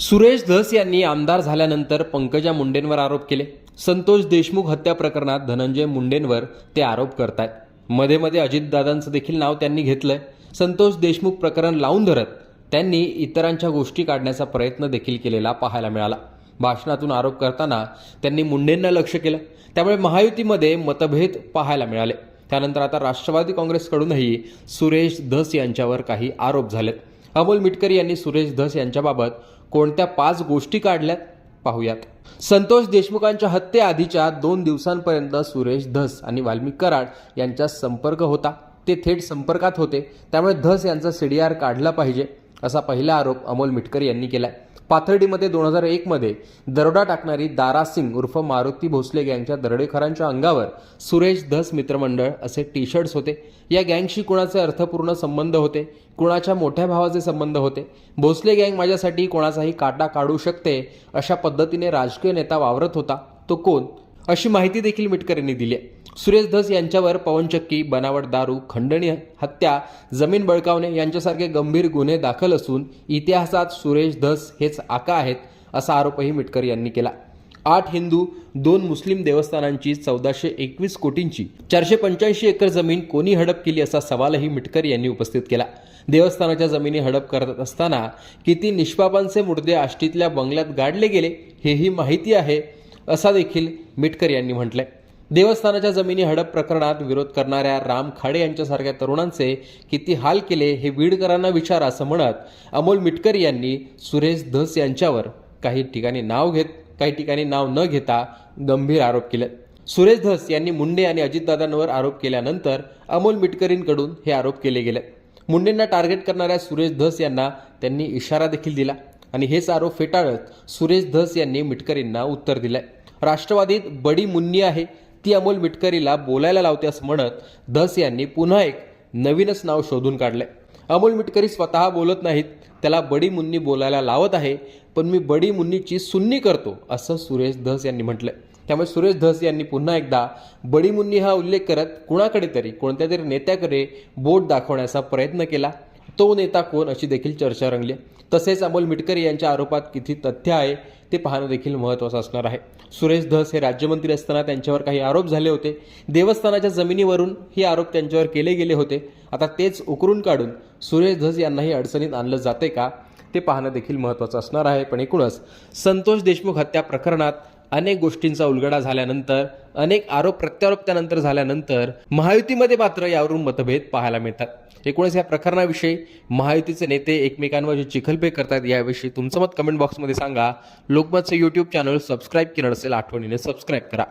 सुरेश धस यांनी आमदार झाल्यानंतर पंकजा मुंडेंवर आरोप केले. संतोष देशमुख हत्या प्रकरणात धनंजय मुंडेंवर ते आरोप करतायत. मध्ये मध्ये अजितदादांचं देखील नाव त्यांनी घेतलंय. संतोष देशमुख प्रकरण लावून धरत त्यांनी इतरांच्या गोष्टी काढण्याचा प्रयत्न देखील केलेला पाहायला मिळाला. भाषणातून आरोप करताना त्यांनी मुंडेंना लक्ष केलं. त्यामुळे महायुतीमध्ये मतभेद पाहायला मिळाले. त्यानंतर आता राष्ट्रवादी काँग्रेसकडूनही सुरेश धस यांच्यावर काही आरोप झालेत. अमोल मिटकरी यांनी सुरेश धस यांच्याबाबत कोणत्या पाच गोष्टी काढल्यात पाहूयात. संतोष देशमुखांच्या हत्येआधीच्या दोन दिवसांपर्यंत सुरेश धस आणि वाल्मिक कराड यांचा संपर्क होता. ते थेट संपर्कात होते. त्यामुळे धस यांचा सीडीआर काढला पाहिजे असा पहिला आरोप अमोल मिटकर यांनी केलाय. पाथर्डीमध्ये दोन हजार एकमध्ये दरोडा टाकणारी दारा सिंग उर्फ मारुती भोसले गँगच्या दरोडेखोरांच्या अंगावर सुरेश धस मित्रमंडळ असे टी शर्ट्स होते. या गँगशी कुणाचे अर्थपूर्ण संबंध होते? कुणाच्या मोठ्या भावाचे संबंध होते? भोसले गँग माझ्यासाठी कोणाचाही काटा काढू शकते अशा पद्धतीने राजकीय नेता वावरत होता. तो कोण? अशी माहिती देखील मिटकर यांनी दिली आहे. सुरेश धस यांच्यावर पवनचक्की बनावट दारू खंडणी हत्या जमीन बळकावणे यांच्यासारखे गंभीर गुन्हे दाखल असून इतिहासात सुरेश धस हेच आका आहेत असा आरोपही मिटकर यांनी केला. आठ हिंदू दोन मुस्लिम देवस्थानांची चौदाशे एकवीस कोटींची चारशे पंच्याऐंशी एकर जमीन कोणी हडप केली असा सवालही मिटकर यांनी उपस्थित केला. देवस्थानाच्या जमिनी हडप करत असताना किती निष्पापांचे मुर्दे आष्टीतल्या बंगल्यात गाडले गेले हेही माहिती आहे. असा देखील मिटकर यांनी म्हटलंय. देवस्थानाच्या जमिनी हडप प्रकरणात विरोध करणाऱ्या राम खाडे यांच्यासारख्या तरुणांचे किती हाल केले हे बीडकरांना विचारा असं म्हणत अमोल मिटकरी यांनी सुरेश धस यांच्यावर काही ठिकाणी नाव घेत काही ठिकाणी नाव न घेता गंभीर आरोप केले सुरेश धस यांनी मुंडे आणि अजितदादांवर आरोप केल्यानंतर अमोल मिटकरींकडून हे आरोप केले गेले. मुंडेंना टार्गेट करणाऱ्या सुरेश धस यांना त्यांनी इशारा देखील दिला आणि हेच आरोप फेटाळत सुरेश धस यांनी मिटकरींना उत्तर दिलंय. राष्ट्रवादीत बडी मुन्नी आहे. ती अमोल मिटकरीला बोलायला लावते असं म्हणत धस यांनी पुन्हा एक नवीनच नाव शोधून काढलंय. अमोल मिटकरी स्वतः बोलत नाहीत. त्याला बडी मुन्नी बोलायला लावत आहे. पण मी बडी मुन्नीची सुन्नी करतो असं सुरेश धस यांनी म्हटलंय. त्यामुळे सुरेश धस यांनी पुन्हा एकदा बडी मुन्नी हा उल्लेख करत कुणाकडे तरी कोणत्या तरी नेत्याकडे बोट दाखवण्याचा प्रयत्न केला. तो नेता कोण अशी देखील चर्चा रंगली तसेच अमोल मिटकरी यांच्या आरोपात किती तथ्य आहे ते पाहणं देखील महत्त्वाचं असणार आहे. सुरेश धस हे राज्यमंत्री असताना त्यांच्यावर काही आरोप झाले होते. देवस्थानाच्या जमिनीवरून हे आरोप त्यांच्यावर केले गेले होते. आता तेच उकरून काढून सुरेश धस यांनाही अडचणीत आणलं जाते का ते पाहणं देखील महत्त्वाचं असणार आहे. पण एकूणच संतोष देशमुख हत्या प्रकरणात अनेक गोष्टींचा उलगडा झाल्यानंतर अनेक आरोप प्रत्यारोप त्यानंतर झाल्यानंतर महायुतीमध्ये मात्र यावरून मतभेद पाहायला मिळतात. एकूणच या प्रकरणाविषयी महायुतीचे नेते एकमेकांवर जे चिखलपे करतात याविषयी तुमचं मत कमेंट बॉक्समध्ये सांगा. लोकमतचे यूट्यूब चॅनल सबस्क्राईब केलं नसेल आठवणीने सबस्क्राईब करा.